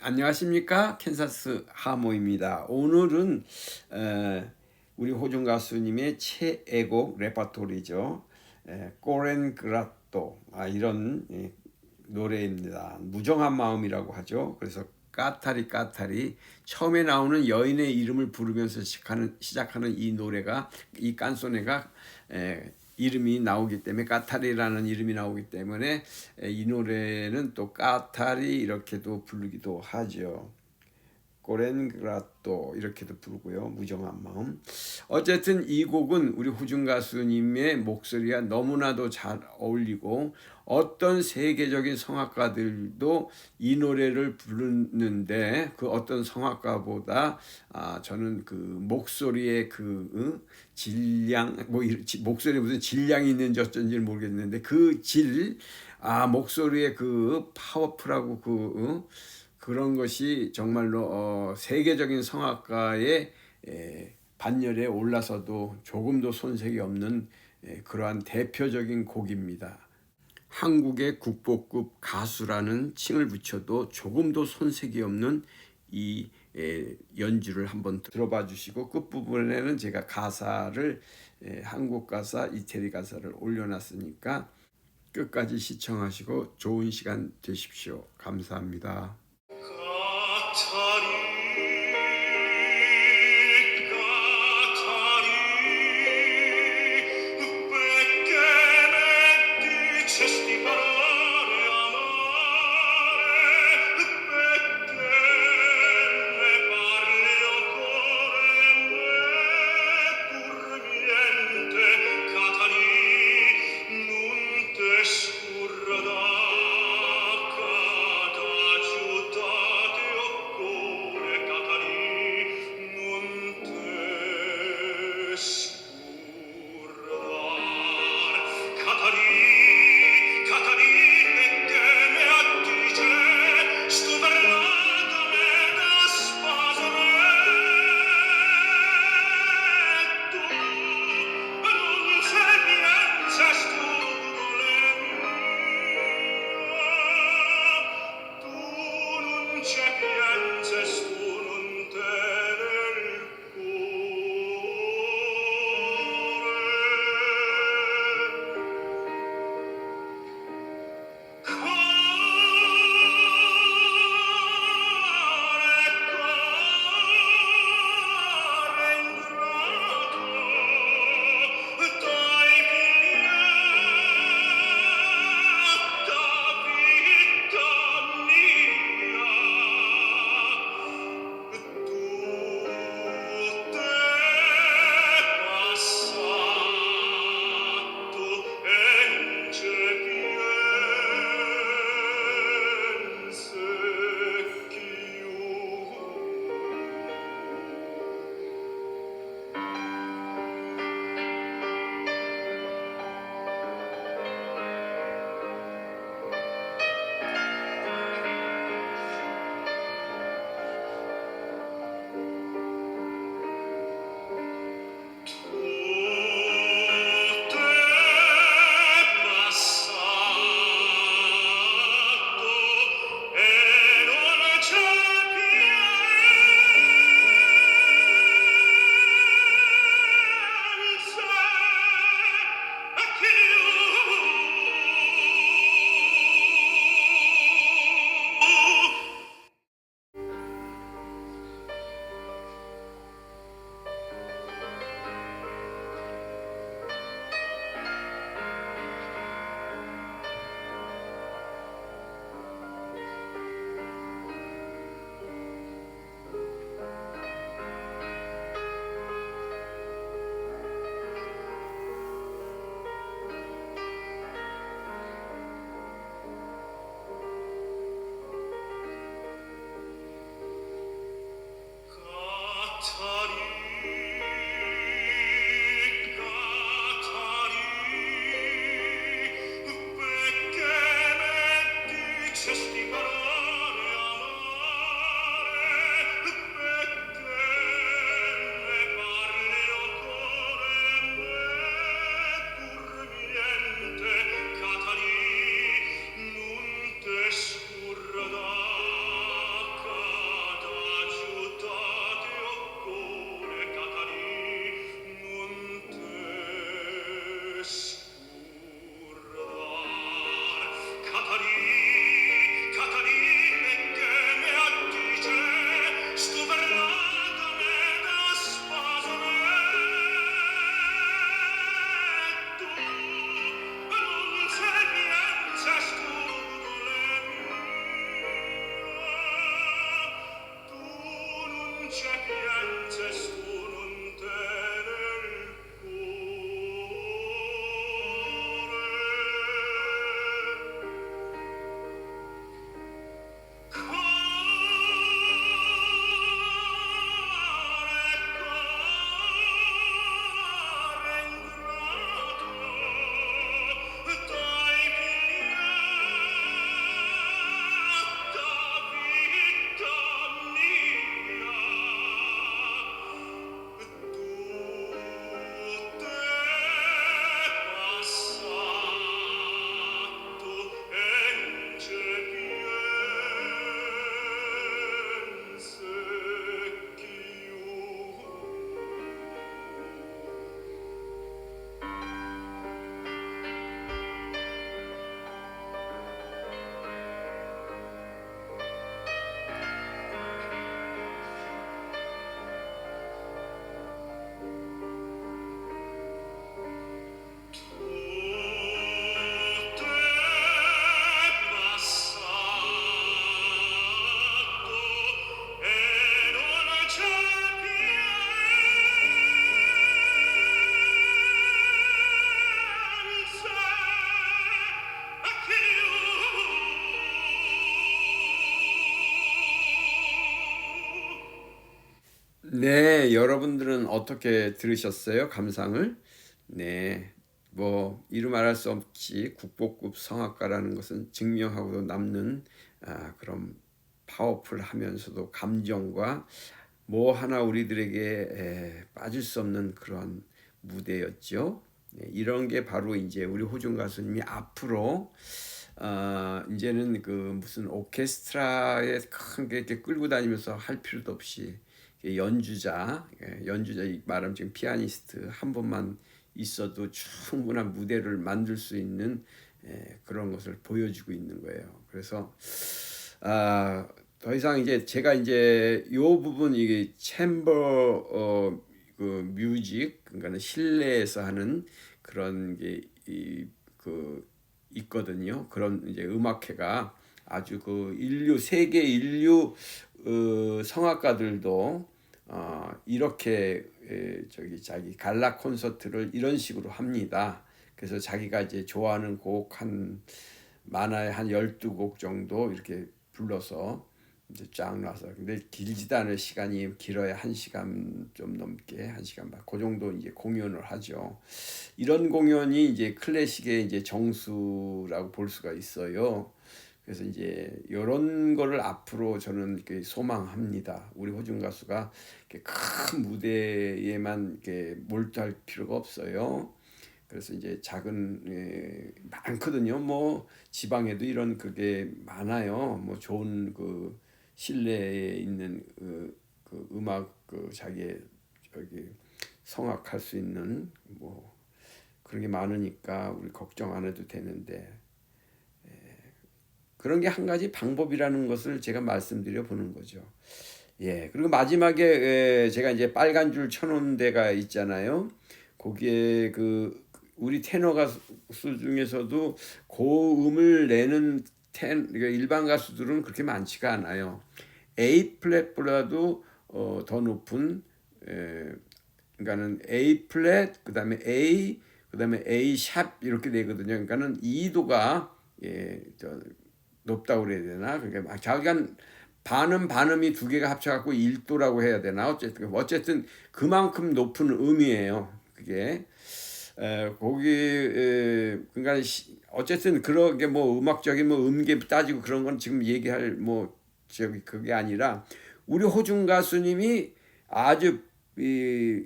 안녕하십니까 캔사스 하모입니다. 오늘은 에, 우리 호중 가수님의 최애곡 레파토리죠. 에, 꼬렌 그라또 아, 이런 예, 노래입니다. 무정한 마음이라고 하죠. 그래서 까타리 까타리 처음에 나오는 여인의 이름을 부르면서 시작하는 시작하는 이 노래가 이 깐소네가 에, 이름이 나오기 때문에 까타리라는 이름이 나오기 때문에 에, 이 노래는 또 까타리 이렇게도 부르기도 하죠. 꼬렌그라또 이렇게도 부르고요. 무정한 마음. 어쨌든 이 곡은 우리 후중 가수님의 목소리가 너무나도 잘 어울리고 어떤 세계적인 성악가들도 이 노래를 부르는데 그 어떤 성악가보다 아 저는 그 목소리의 그 응? 질량 뭐 목소리에 무슨 질량이 있는지 어쩐지는 모르겠는데 그 질 아 목소리의 그 파워풀하고 그 응? 그런 것이 정말로 어, 세계적인 성악가의 에, 반열에 올라서도 조금도 손색이 없는 에, 그러한 대표적인 곡입니다. 한국의 국보급 가수라는 칭을 붙여도 조금도 손색이 없는 이 에, 연주를 한번 들어봐 주시고 끝부분에는 제가 가사를 에, 한국 가사, 이태리 가사를 올려놨으니까 끝까지 시청하시고 좋은 시간 되십시오. 감사합니다. time. 네, 여러분들은 어떻게 들으셨어요? 감상을? 네, 뭐 이루 말할 수 없이 국보급 성악가라는 것은 증명하고도 남는 아, 그런 파워풀하면서도 감정과 뭐 하나 우리들에게 에, 빠질 수 없는 그런 무대였죠. 네, 이런 게 바로 이제 우리 호중 가수님이 앞으로 어, 이제는 그 무슨 오케스트라에 큰 게 이렇게 끌고 다니면서 할 필요도 없이 연주자, 예, 연주자 이 말하면 지금 피아니스트 한 번만 있어도 충분한 무대를 만들 수 있는 예, 그런 것을 보여주고 있는 거예요. 그래서 아, 더 이상 이제 제가 이제 요 부분 이게 챔버 어, 그 뮤직 그러니까 실내에서 하는 그런 게이그 있거든요. 그런 이제 음악회가 아주 그 인류 세계 인류 어, 성악가들도 어, 이렇게 에, 저기 자기 갈라 콘서트를 이런 식으로 합니다. 그래서 자기가 이제 좋아하는 곡한 많아야 한 12곡 정도 이렇게 불러서 이제 쫙 놔서 근데 길지도 않을 시간이 길어야 한 시간 좀 넘게 한 시간 반. 그 정도 이제 공연을 하죠. 이런 공연이 이제 클래식의 이제 정수라고 볼 수가 있어요. 그래서 이제 이런 거를 앞으로 저는 소망합니다. 우리 호중 가수가 큰 무대에만 몰두할 필요가 없어요. 그래서 이제 작은 예, 많거든요. 뭐 지방에도 이런 그게 많아요. 뭐 좋은 그 실내에 있는 그, 그 음악 그 자기의 저기 성악할 수 있는 뭐 그런 게 많으니까 우리 걱정 안 해도 되는데 예, 그런 게 한 가지 방법이라는 것을 제가 말씀드려 보는 거죠. 예 그리고 마지막에 예, 제가 이제 빨간 줄 쳐놓은 데가 있잖아요. 거기에 그 우리 테너 가수 중에서도 고음을 내는 텐 그러니까 일반 가수들은 그렇게 많지가 않아요. A 플랫보다도 어, 더 높은 에, 그러니까는 A 플랫 그다음에 A 그다음에 A 샵 이렇게 되거든요. 그러니까는 이도가 예, 저 높다고 그래야 되나? 그러니까 막 자기가 반음 반음이 두 개가 합쳐갖고 1도라고 해야 되나? 어쨌든 어쨌든 그만큼 높은 음이에요. 그게 에, 거기 에, 그러니까 시, 어쨌든 그런 게 뭐 음악적인 뭐 음계 따지고 그런 건 지금 얘기할 뭐 저기 그게 아니라 우리 호중 가수님이 아주 이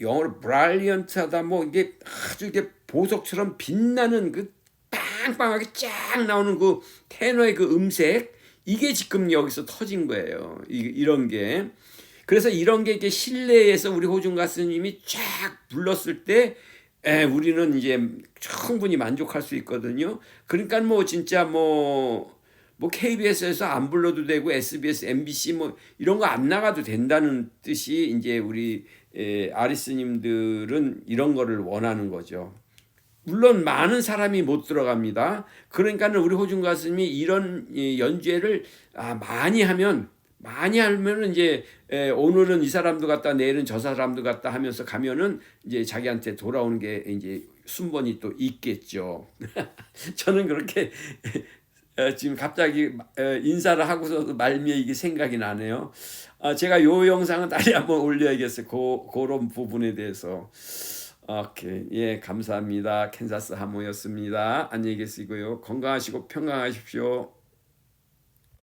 영어로 브랄리언트하다 뭐 이게 아주 이게 보석처럼 빛나는 그 빵빵하게 쫙 나오는 그 테너의 그 음색 이게 지금 여기서 터진 거예요. 이, 이런 게 그래서 이런 게 이렇게 실내에서 우리 호중 가수님이 쫙 불렀을 때 에, 우리는 이제 충분히 만족할 수 있거든요. 그러니까 뭐 진짜 뭐, 뭐 KBS에서 안 불러도 되고 SBS, MBC 뭐 이런 거 안 나가도 된다는 뜻이 이제 우리 에, 아리스님들은 이런 거를 원하는 거죠. 물론 많은 사람이 못 들어갑니다. 그러니까는 우리 호중 가수님이 이런 연주회를 아, 많이 하면 많이 하면은 이제 에, 오늘은 이 사람도 갔다 내일은 저 사람도 갔다 하면서 가면은 이제 자기한테 돌아오는 게 이제 순번이 또 있겠죠. 저는 그렇게 에, 지금 갑자기 에, 인사를 하고서도 말미에 이게 생각이 나네요. 아, 제가 요 영상은 다시 한번 올려야겠어요. 고, 그런 부분에 대해서. 오케이. 예, 감사합니다. 캔자스 하모였습니다. 안녕히 계시고요. 건강하시고 평강하십시오.